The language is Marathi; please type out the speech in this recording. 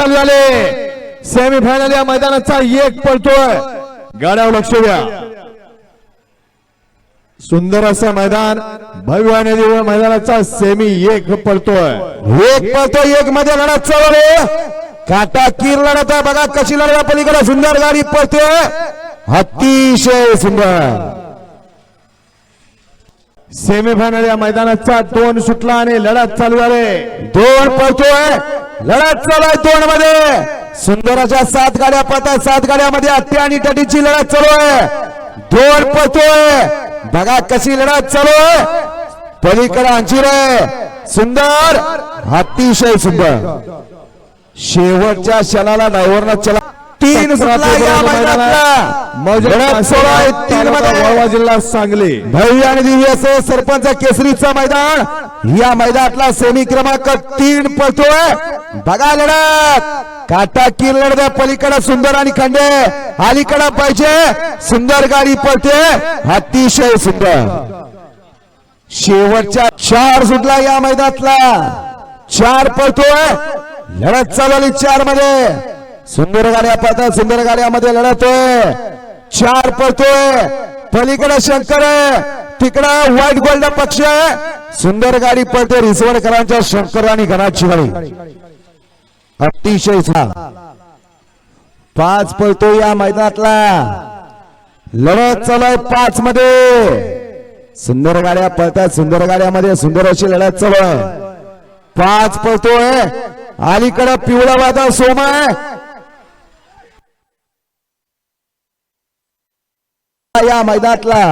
चालू झाले सेमीफायनल या मैदानाचा एक पळतोय. गाड्यावर लक्ष द्या. सुंदर असं मैदान भव्य आणि दिव्य मैदानाचा सेमी एक पळतोय. एक पळतो एक मध्ये लढत चालू काटा कीर लढत आहे बघा कशी लढत पलीकडे सुंदर गाडी पळते. अतिशय सुंदर. सेमीफायनल या मैदानाचा दोन सुटला आणि लढत चालू झाले. दोन पळतोय. लढत चालू आहे दोन मध्ये सुंदराच्या सात गाड्या पळतात सात गाड्यामध्ये अट्टी आणि टटीची लढत चालू आहे. दोन पळतोय. बघा कशी लढत चालू आहे. पलीकडे अंजीर आहे. सुंदर. अतिशय सुंदर. शेवटच्या क्षणाला ड्रायव्हरनं चला. तीन जिल्हा सांगली. भव्य आणि दिव्य असं सरपंच केसरीचं मैदान. या मैदानातला सेमी क्रमांक तीन पळतोय. बघा लढत. काटा किर लढत पलीकडे सुंदर आणि खंडे. अलीकडे पाहिजे. सुंदर गाडी पळते. अतिशय सुंदर. शेवटच्या चार सुटला या मैदानातला. चार पळतोय. लढत चालवली चारमध्ये सुंदर गाड्या पळतात. सुंदर गाड्यामध्ये लढतोय. चार पळतोय. पलीकडे शंकर तिकडं व्हाईट गोल्ड पक्ष सुंदर गाडी पळते. रिसवडकरांच्या शंकर आणि घराची गाडी. अतिशय छान. पाच पळतो या मैदानातला. लढत चालू आहे पाच मध्ये. सुंदर गाड्या पळतात सुंदर गाड्यामध्ये सुंदर अशी लढत चालू आहे. पाच पळतोय अलीकडं पिवळा वादा सोमा या मैदानातला.